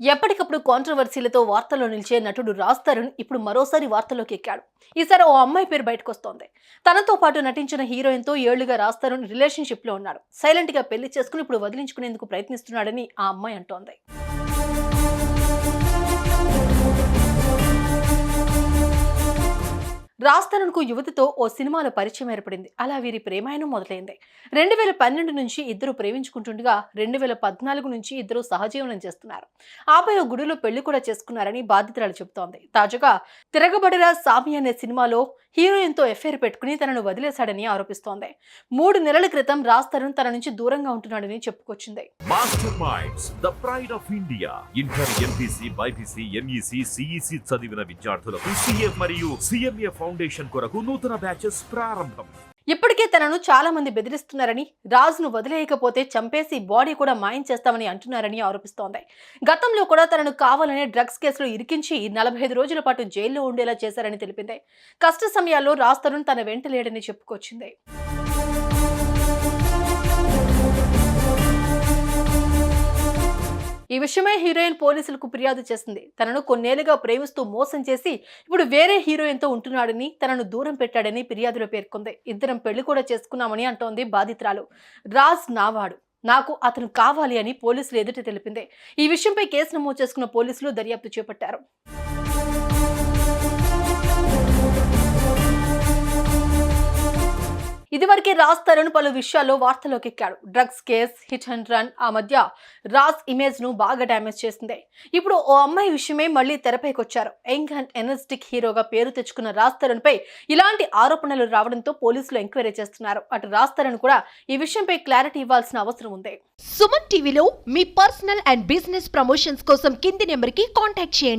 ఎప్పటికప్పుడు కాంట్రవర్సీలతో వార్తల్లో నిలిచే నటుడు రాజ్ తరుణ్ ఇప్పుడు మరోసారి వార్తల్లోకి ఎక్కాడు. ఈసారి ఓ అమ్మాయి పేరు బయటకు వస్తోంది తనతో పాటు నటించిన హీరోయిన్తో ఏళ్ళుగా రాజ్ తరుణ్ రిలేషన్షిప్లో ఉన్నాడు. సైలెంట్గా పెళ్ళి చేసుకుని ఇప్పుడు వదిలించుకునేందుకు ప్రయత్నిస్తున్నాడని ఆ అమ్మాయి అంటోంది. రాజ్ యువతితో ఓ సినిమాలో పరిచయం ఏర్పడింది. అలా వీరి ప్రేమాయణం మొదలైంది. రెండు వేల పన్నెండు నుంచి ఇద్దరు ప్రేమించుకుంటుండగా రెండు వేల పద్నాలుగు నుంచి ఇద్దరు సహజీవనం చేస్తున్నారు. ఆపై ఓ గుడిలో పెళ్ళి కూడా చేసుకున్నారని బాధితురాలు చెబుతోంది. తాజాగా తిరగబడిన సామి అనే సినిమాలో హీరోయిన్తో ఎఫ్ఐఆర్ పెట్టుకుని తనను వదిలేశాడని ఆరోపిస్తోంది. మూడు నెలల క్రితం రాజ్ తరుణ్ తన నుంచి దూరంగా ఉంటున్నాడని చెప్పుకొచ్చింది. Master minds the pride of India. Inter MPC BiPC MEC CEC చదివిన విద్యార్థులకు సిఎం మరియు సిఎంఏ ఫౌండేషన్ కొరకు నూతన బ్యాచెస్ ప్రారంభం. ఇప్పటికే తనను చాలా మంది బెదిరిస్తున్నారని రాజును వదిలేయకపోతే చంపేసి బాడీ కూడా మాయం చేస్తామని అంటున్నారని ఆరోపిస్తోంది. గతంలో కూడా తనను కావాలనే డ్రగ్స్ కేసులో ఇరికించి నలభై ఐదు రోజుల పాటు జైల్లో ఉండేలా చేశారని తెలిపింది. కష్ట సమయాల్లో రాజ్ తరుణ్ తన వెంట లేడని చెప్పుకొచ్చింది. విషయమై హీరోయిన్ పోలీసులకు ఫిర్యాదు చేసింది. తనను కొన్నేళ్ళుగా ప్రేమిస్తూ మోసం చేసి ఇప్పుడు వేరే హీరోయిన్తో ఉంటున్నాడని తనను దూరం పెట్టాడని ఫిర్యాదులో పేర్కొంది. ఇద్దరం పెళ్ళి కూడా చేసుకున్నామని అంటోంది బాధితురాలు. రాజ్ నావాడు. నాకు అతను కావాలి అని పోలీసులు ఎదుట తెలిపింది. ఈ విషయంపై కేసు నమోదు చేసుకున్న పోలీసులు దర్యాప్తు చేపట్టారు. ఇదివరకే రాజ్ తరుణ్ పలు విషయాల్లో వార్తలోకి ఎక్కాడు drugs case hit and run ఆ మధ్య రాజ్ ఇమేజ్ను బాగా డ్యామేజ్ చేసింది. ఇప్పుడు ఓ అమ్మాయి విషయమే మళ్ళీ తెరపైకి వచ్చారు యంగ్ అండ్ ఎనర్జెటిక్ హీరోగా పేరు తెచ్చుకున్న రాజ్ తరుణ్ పై ఇలాంటి ఆరోపణలు రావడంతో పోలీసులు ఎంక్వైరీ చేస్తున్నారు. అటు రాజ్ తరుణ్ కూడా ఈ విషయంపై క్లారిటీ ఇవ్వాల్సిన అవసరం ఉంది. సుమన్ టీవీలో మీ పర్సనల్ అండ్ బిజినెస్ ప్రమోషన్స్ కోసం కింది నెంబర్కి కాంటాక్ట్ చేయండి.